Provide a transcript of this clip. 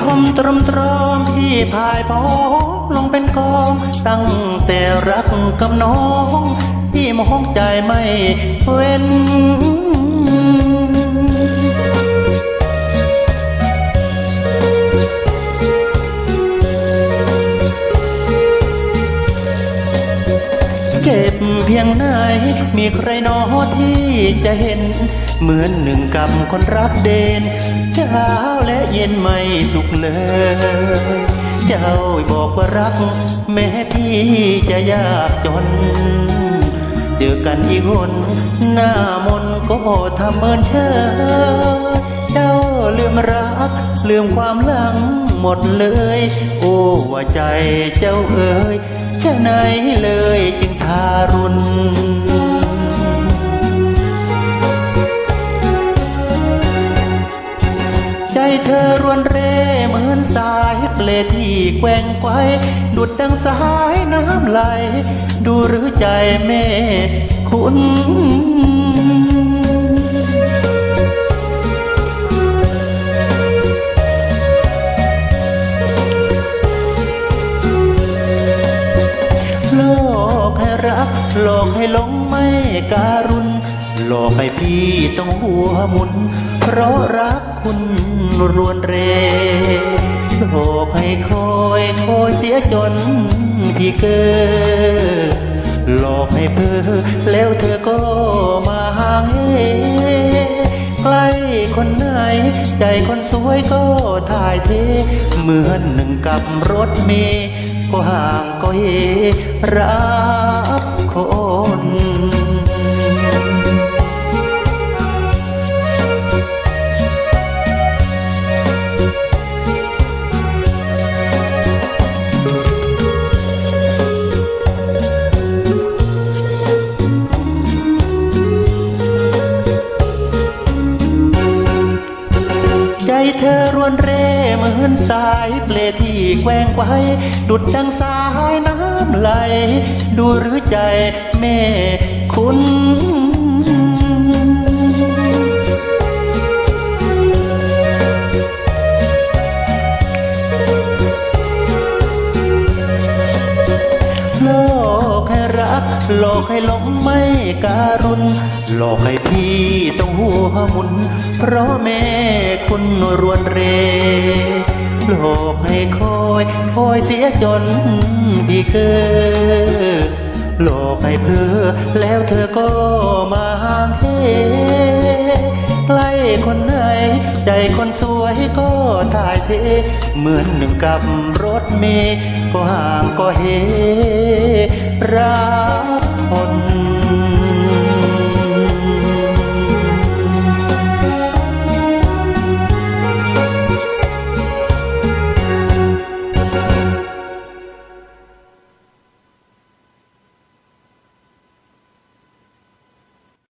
ทมตรมตรอมที่พายพ้องลงเป็นกองตั้งแต่รักกับน้อง ที่มองใจไม่เว้นเจ็บเพียงไหน มีใครนอที่จะเห็น เหมือนหนึ่งกำคนรักเดน เช้าและเย็นไม่สุขเลย เจ้าบอกว่ารัก แม้พี่จะยากจน เจอกันอีกคน หน้ามนก็ทำเมินเชยเจ้าลืมรัก ลืมความหลังหมดเลย โอ้ว่าใจเจ้าเอ๋ยชะไหนเลยจึงทารุณ เธอรวนเร่เหมือนสายเปลที่แกว่งไกวดุดดังสายน้ำไหล ดูหรือใจแม่คุณโลกให้รักโลกให้หลงไม่การุณ โลอกให้พี่ต้องหัวหมุน เพราะรักคุณรวนเรโลอกให้คอยคอยเสียจนพี่เกิดโลกให้เพ้อแล้วเธอก็มาห่างเหใกล้คนไหน ใจคนสวยก็ถ่ายเท เหมือนหนึ่งกับรถเมล์ก็ห่างก็เฮรับ ใจเธอรวนเร่เหมือนสายเปลที่แกว่งไว้ ดุดดังสายน้ำไหล ดูหรือใจแม่คุณ หลอกให้หลงไม่การุนหลอกให้พี่ต้องหัวหมุน เพราะแม่คุณรวนเรหลอกให้คอยคอยเสียจนพี่เกิดโลกให้เพื่อแล้วเธอก็มาห่างเห ใจคนสวยก็ถ่ายเท เหมือนหนึ่งกับรถเมล์ก็ห่างก็เฮรัก